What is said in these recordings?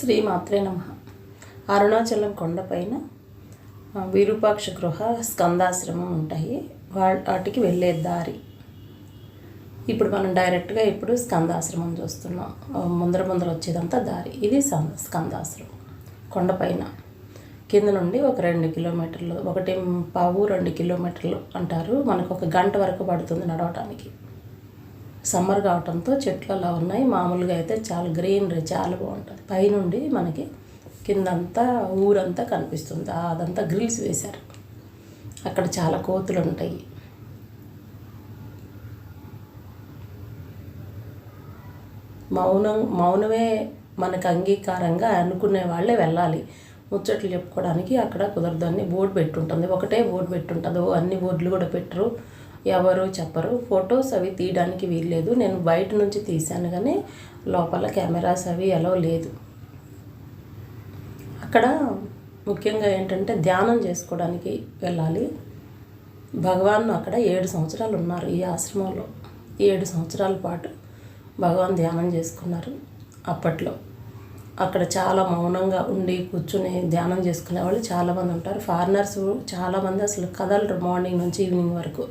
శ్రీమాత్రే నమ. అరుణాచలం కొండపైన విరూపాక్ష గృహ స్కందాశ్రమం ఉంటాయి. వా- వాటికి వెళ్ళే దారి. ఇప్పుడు మనం డైరెక్ట్గా ఇప్పుడు స్కందాశ్రమం చూస్తున్నాం. ముందర ముందర వచ్చేదంతా దారి. ఇది స్కందాశ్రమం. కొండపైన. కింద నుండి ఒక రెండు కిలోమీటర్లు ఒకటి పావు రెండు కిలోమీటర్లు అంటారు. మనకు ఒక గంట వరకు పడుతుంది నడవటానికి. సమ్మర్ కావటంతో చెట్లు అలా ఉన్నాయి. మామూలుగా అయితే చాలా గ్రీనరీ చాలా బాగుంటుంది. పైనుండి మనకి కిందంతా ఊరంతా కనిపిస్తుంది. అదంతా గ్రిల్స్ వేశారు. అక్కడ చాలా కోతులు ఉంటాయి. మౌనం మౌనమే మనకు అంగీకారంగా అనుకునే వాళ్ళే వెళ్ళాలి. ముచ్చట్లు చెప్పుకోవడానికి అక్కడ కుదరదు. అని బోర్డు పెట్టుంటుంది. ఒకటే బోర్డు పెట్టుంటుంది. అన్ని బోర్డులు కూడా పెట్టరు. ఎవరు చెప్పరు. ఫొటోస్ అవి తీయడానికి వీల్లేదు. నేను బయట నుంచి తీశాను కానీ లోపల కెమెరాస్ అవి ఎలా లేదు. అక్కడ ముఖ్యంగా ఏంటంటే ధ్యానం చేసుకోవడానికి వెళ్ళాలి. భగవాన్ అక్కడ ఏడు సంవత్సరాలు ఉన్నారు ఈ ఆశ్రమంలో. ఏడు సంవత్సరాల పాటు భగవాన్ ధ్యానం చేసుకున్నారు అప్పట్లో. అక్కడ చాలా మౌనంగా ఉండి కూర్చుని ధ్యానం చేసుకునే వాళ్ళు చాలామంది ఉంటారు. ఫారినర్స్ చాలామంది అసలు కదలరు మార్నింగ్ నుంచి ఈవినింగ్ వరకు.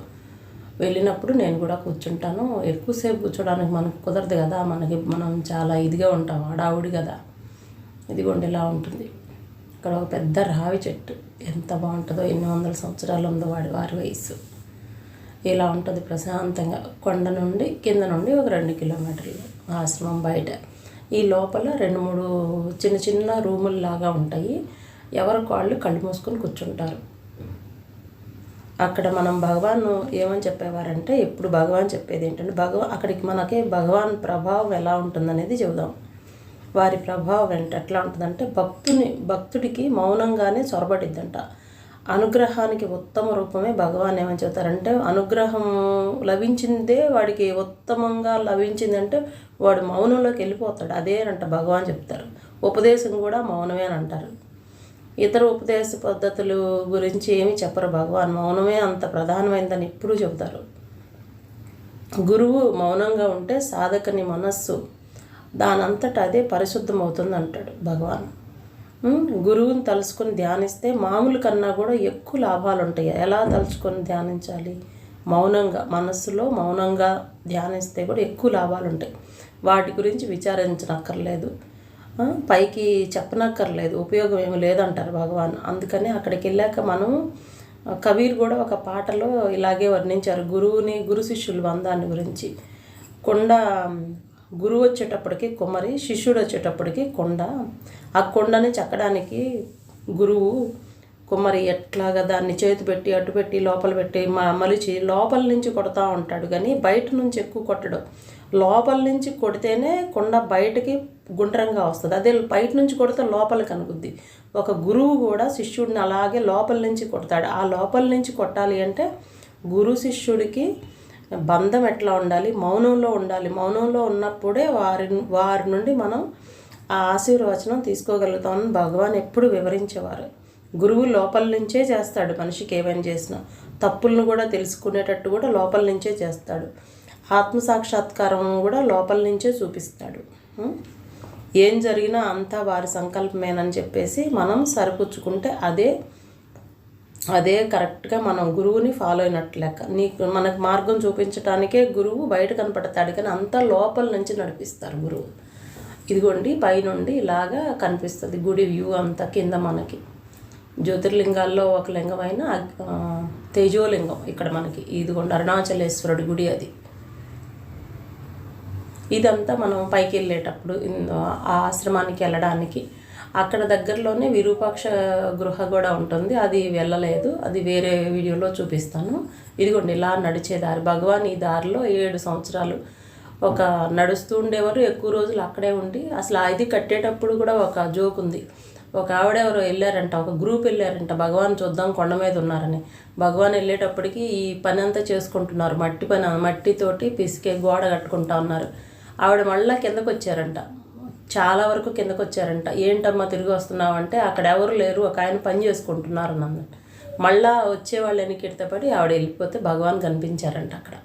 వెళ్ళినప్పుడు నేను కూడా కూర్చుంటాను. ఎక్కువసేపు కూర్చోడానికి మనకు కుదరదు కదా. మనకి మనం చాలా ఇదిగా ఉంటాం ఆడావుడి కదా. ఇదిగోండి ఇలా ఉంటుంది. ఇక్కడ ఒక పెద్ద రావి చెట్టు. ఎంత బాగుంటుందో ఎన్ని వందల సంవత్సరాలు ఉందో వాడి వారి వయసు ఇలా ఉంటుంది ప్రశాంతంగా. కొండ నుండి కింద నుండి ఒక రెండు కిలోమీటర్లు ఆశ్రమం బయట. ఈ లోపల రెండు మూడు చిన్న చిన్న రూములు లాగా ఉంటాయి. ఎవరికి వాళ్ళు కళ్ళు మూసుకొని కూర్చుంటారు. అక్కడ మనం భగవాన్ ఏమని చెప్పేవారంటే ఇప్పుడు భగవాన్ చెప్పేది ఏంటంటే భగవాన్ అక్కడికి మనకి భగవాన్ ప్రభావం ఎలా ఉంటుందనేది చెబుదాం. వారి ప్రభావం ఏంటి ఎట్లా ఉంటుందంటే భక్తుని భక్తుడికి మౌనంగానే చొరబడిద్దంట. అనుగ్రహానికి ఉత్తమ రూపమే భగవాన్ ఏమని చెబుతారంటే అనుగ్రహం లభించిందే వాడికి ఉత్తమంగా లభించిందంటే వాడు మౌనంలోకి వెళ్ళిపోతాడు. అదేనంట భగవాన్ చెప్తారు. ఉపదేశం కూడా మౌనమే అని అంటారు ఇతర ఉపదేశ పద్ధతులు గురించి ఏమి చెప్పరు భగవాన్. మౌనమే అంత ప్రధానమైందని ఎప్పుడూ చెబుతారు. గురువు మౌనంగా ఉంటే సాధకుని మనస్సు దానంతట అదే పరిశుద్ధమవుతుంది అంటాడు భగవాన్ గురువుని తలుచుకొని ధ్యానిస్తే మామూలు కన్నా కూడా ఎక్కువ లాభాలు ఉంటాయి ఎలా తలుచుకొని ధ్యానించాలి? మౌనంగా మనస్సులో మౌనంగా ధ్యానిస్తే కూడా ఎక్కువ లాభాలు ఉంటాయి వాటి గురించి విచారించనక్కర్లేదు. పైకి చెప్పనక్కర్లేదు ఉపయోగం ఏమి లేదంటారు భగవాన్. అందుకని అక్కడికి వెళ్ళాక మనం కబీర్ కూడా ఒక పాటలో ఇలాగే వర్ణించారు గురువుని గురు శిష్యుల బంధాన్ని గురించి. కొండ గురువు వచ్చేటప్పటికి కుమ్మరి శిష్యుడు వచ్చేటప్పటికి కొండ. ఆ కొండని చెక్కడానికి గురువు కుమ్మరి ఎట్లాగా దాన్ని చేతి పెట్టి అటు పెట్టి లోపల పెట్టి మ మలిచి లోపల నుంచి కొడతా ఉంటాడు. కానీ బయట నుంచి ఎక్కువ కొట్టడు. లోపల నుంచి కొడితేనే కొండ బయటకి గుండ్రంగా వస్తుంది. అదే బయట నుంచి కొడితే లోపల కనుగుద్ది. ఒక గురువు కూడా శిష్యుడిని అలాగే లోపల నుంచి కొడతాడు. ఆ లోపల నుంచి కొట్టాలి అంటే గురు శిష్యుడికి బంధం ఎట్లా ఉండాలి? మౌనంలో ఉండాలి. మౌనంలో ఉన్నప్పుడే వారి వారి నుండి మనం ఆ ఆశీర్వచనం తీసుకోగలుగుతామని భగవాన్ ఎప్పుడు వివరించేవారు. గురువు లోపల నుంచే చేస్తాడు మనిషికి ఏమైనా చేసినా. తప్పులను కూడా తెలుసుకునేటట్టు కూడా లోపల నుంచే చేస్తాడు. ఆత్మ సాక్షాత్కారం కూడా లోపల నుంచే చూపిస్తాడు. ఏం జరిగినా అంతా వారి సంకల్పమేనని చెప్పేసి మనం సరిపుచ్చుకుంటే అదే అదే కరెక్ట్గా మనం గురువుని ఫాలో అయినట్టు లెక్క. నీకు మనకు మార్గం చూపించడానికే గురువు బయట కనపడతాడు కానీ అంతా లోపల నుంచి నడిపిస్తారు గురువు. ఇదిగోండి పైనుండి ఇలాగా కనిపిస్తుంది గుడి వ్యూ అంతా కింద మనకి. జ్యోతిర్లింగాల్లో ఒక లింగం అయిన తేజోలింగం ఇక్కడ మనకి. ఇదిగోండి అరుణాచలేశ్వరుడి గుడి అది. ఇదంతా మనం పైకి వెళ్ళేటప్పుడు ఆ ఆశ్రమానికి వెళ్ళడానికి. అక్కడ దగ్గరలోనే విరూపాక్ష గృహ కూడా ఉంటుంది. అది వెళ్ళలేదు. అది వేరే వీడియోలో చూపిస్తాను. ఇదిగోండి ఇలా నడిచే దారి భగవాన్ ఈ దారిలో ఏడు సంవత్సరాలు ఒక నడుస్తూ ఉండేవారు. ఎక్కువ రోజులు అక్కడే ఉండి అసలు ఇది కట్టేటప్పుడు కూడా ఒక జోక్ ఉంది. ఒక ఆవిడ ఎవరో వెళ్ళారంట ఒక గ్రూప్ వెళ్ళారంట భగవాన్ చూద్దాం కొండ మీద ఉన్నారని. భగవాన్ వెళ్ళేటప్పటికి ఈ పని అంతా చేసుకుంటున్నారు మట్టి పని మట్టితోటి పిసికే గోడ కట్టుకుంటా ఉన్నారు. ఆవిడ మళ్ళీ కిందకు వచ్చారంట చాలా వరకు కిందకు వచ్చారంట ఏంటమ్మా తిరిగి వస్తున్నావు అంటే అక్కడ ఎవరు లేరు ఒక ఆయన పని చేసుకుంటున్నారు అన్నమాట మళ్ళా వచ్చేవాళ్ళు ఎన్నికెడితే పడి ఆవిడ వెళ్ళిపోతే భగవాన్ కనిపించారంట అక్కడ.